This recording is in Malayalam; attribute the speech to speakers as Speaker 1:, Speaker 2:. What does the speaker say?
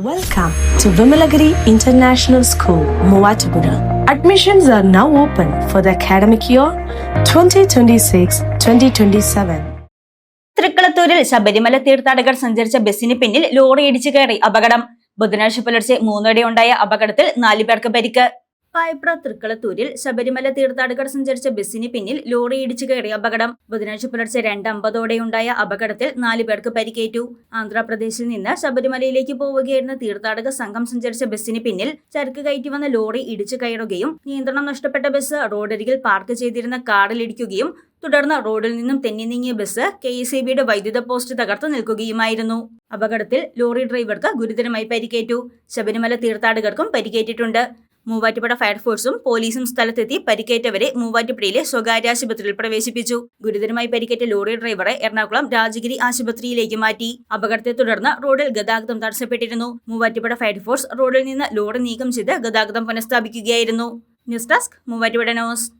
Speaker 1: Welcome to Vimalagiri International School, Muatupura. Admissions are now open for the academic year 2026-2027.
Speaker 2: തൃക്കളത്തൂരിൽ Sabarimala തീർത്ഥാടകർ സഞ്ചരിച്ച ബസ്സിന് പിന്നിൽ ലോറി ഇടിച്ചു കയറി അപകടം ബുധനാഴ്ച പുലർച്ചെ മൂന്നോടെ ഉണ്ടായ അപകടത്തിൽ നാലു പേർക്ക് പരിക്ക് പായപ്ര തൃക്കളത്തൂരിൽ ശബരിമല തീർത്ഥാടകർ സഞ്ചരിച്ച ബസ്സിന് പിന്നിൽ ലോറി ഇടിച്ചു കയറിയ അപകടം. ബുധനാഴ്ച പുലർച്ചെ രണ്ടമ്പതോടെ ഉണ്ടായ അപകടത്തിൽ നാലു പേർക്ക് പരിക്കേറ്റു. ആന്ധ്രാപ്രദേശിൽ നിന്ന് ശബരിമലയിലേക്ക് പോവുകയായിരുന്ന തീർത്ഥാടക സംഘം സഞ്ചരിച്ച ബസ്സിന് പിന്നിൽ ചരക്ക് കയറ്റി വന്ന ലോറി ഇടിച്ചു കയറുകയും നിയന്ത്രണം നഷ്ടപ്പെട്ട ബസ് റോഡരികിൽ പാർക്ക് ചെയ്തിരുന്ന കാറിലിടിക്കുകയും തുടർന്ന് റോഡിൽ നിന്നും തെന്നി നീങ്ങിയ ബസ് കെ എസ് ഇ ബിയുടെ വൈദ്യുത പോസ്റ്റ് തകർത്ത് നിൽക്കുകയുമായിരുന്നു. അപകടത്തിൽ ലോറി ഡ്രൈവർക്ക് ഗുരുതരമായി പരിക്കേറ്റു. ശബരിമല തീർത്ഥാടകർക്കും പരിക്കേറ്റിട്ടുണ്ട്. മൂവാറ്റുപുഴ ഫയർഫോഴ്സും പോലീസും സ്ഥലത്തെത്തി പരിക്കേറ്റവരെ മൂവാറ്റുപുഴയിലെ സ്വകാര്യ ആശുപത്രിയിൽ പ്രവേശിപ്പിച്ചു. ഗുരുതരമായി പരിക്കേറ്റ ലോറി ഡ്രൈവറെ എറണാകുളം രാജഗിരി ആശുപത്രിയിലേക്ക് മാറ്റി. അപകടത്തെ തുടർന്ന് റോഡിൽ ഗതാഗതം തടസ്സപ്പെട്ടിരുന്നു. മൂവാറ്റുപുഴ ഫയർഫോഴ്സ് റോഡിൽ നിന്ന് ലോറി നീക്കം ചെയ്ത് ഗതാഗതം പുനഃസ്ഥാപിക്കുകയായിരുന്നു. News desk Muvattupuzha news.